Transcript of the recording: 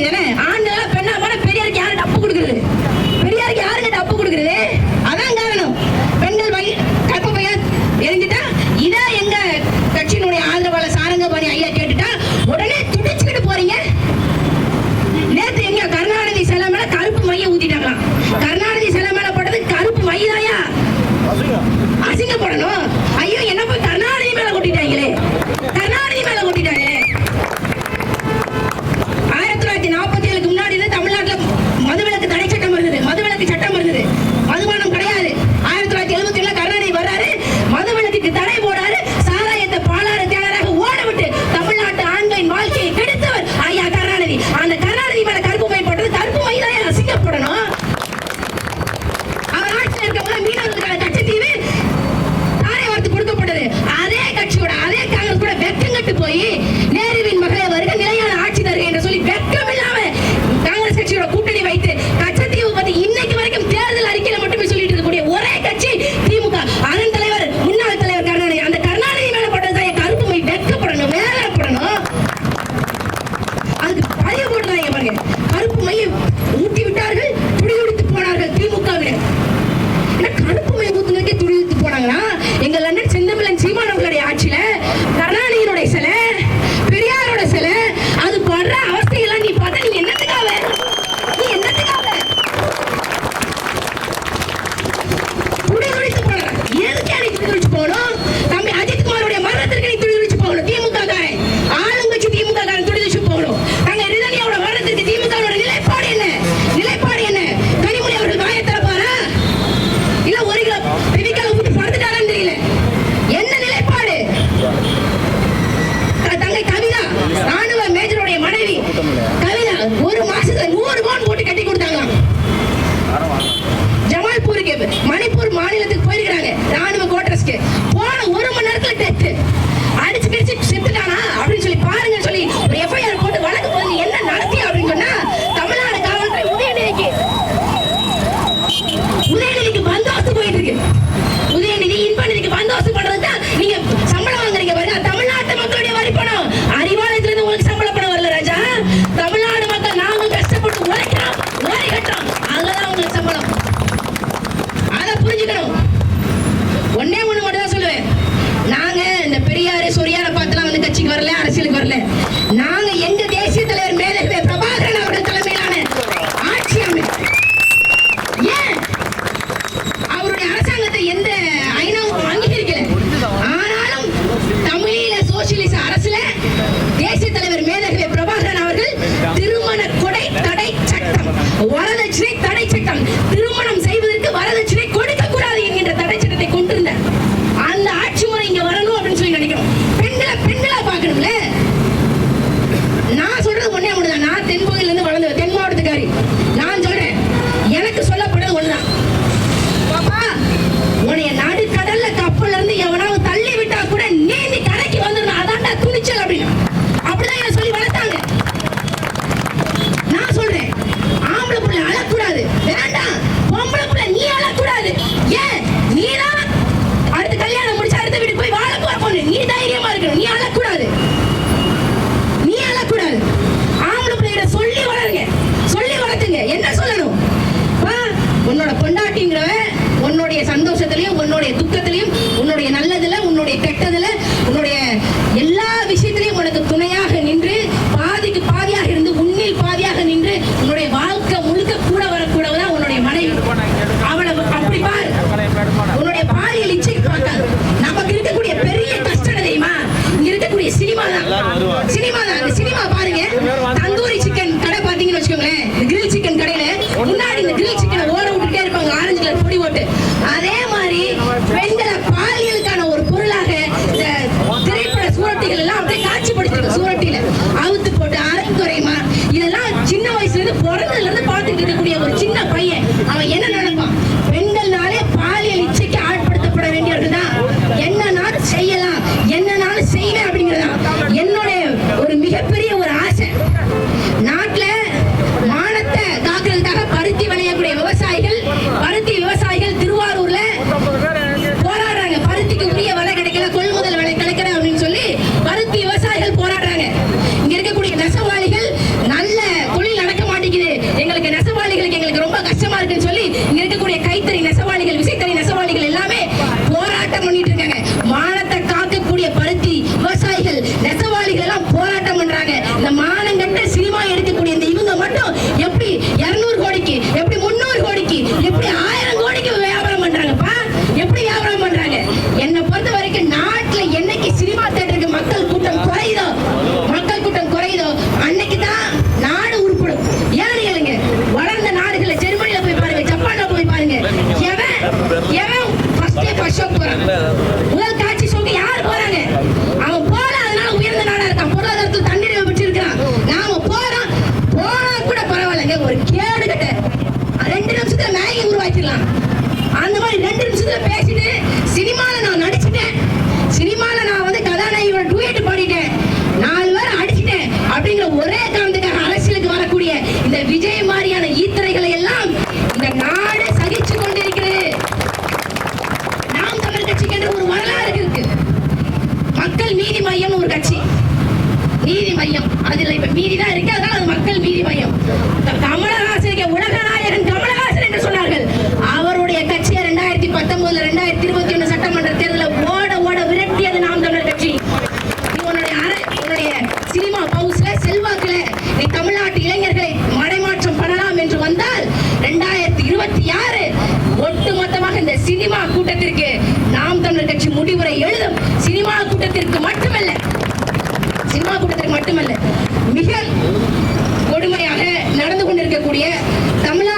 viene போய் நேருவின் மகளே வருக நிலையான ஆட்சி தருக என்று சொல்லி வெக்கம் இல்லாம காங்கிரஸ் கட்சியோட கூட்டணி வைத்து கச்சத்தீவு பத்தி இன்னைக்கு வரைக்கும் தேர்தல் அறிக்கையில மட்டுமே சொல்லிட்டு இருக்கக்கூடிய ஒரே கட்சி திமுக. அதன் தலைவர் முன்னாள் தலைவர் கருணாநிதி. அந்த கருணாநிதி மேல போட்டது கருப்பு போய் வெக்கப்படணும் மேலப்படணும் அதுக்கு பழைய போட்டுதான் பாருங்க. கருப்பு மையை ஊட்டி விட்டார்கள் வச்சுக்கோங்களேன் பீதி தான் இருக்கு. அதனால அது மக்கள் பீதி பயம். கமலஹாசனுக்கு உலக நாயகன் கமலஹாசன் என்று சொன்னார்கள். அவருடைய கட்சியை ரெண்டாயிரத்தி பத்தொன்பதுல ரெண்டாயிரத்தி இருபத்தி ஒண்ணு சட்டமன்ற தேர்தலில் ஓட ஓட விரட்டியது நாம் தமிழர் கட்சி. உன்னுடைய உன்னுடைய சினிமா பவுஸ்ல செல்வாக்குல நீ தமிழ்நாட்டு இளைஞர்களை மடைமாற்றம் பண்ணலாம் என்று வந்தால் ரெண்டாயிரத்தி இருபத்தி ஆறு ஒட்டுமொத்தமாக இந்த சினிமா கூட்டத்திற்கு நாம் தமிழர் கட்சி முடிவுரை எழுதும். சினிமா கூட்டத்திற்கு மட்டுமல்ல சர்மா கூட்டத்திற்கு மட்டுமல்ல மிக கொடுமையாக நடந்து கொண்டிருக்கக்கூடிய தமிழா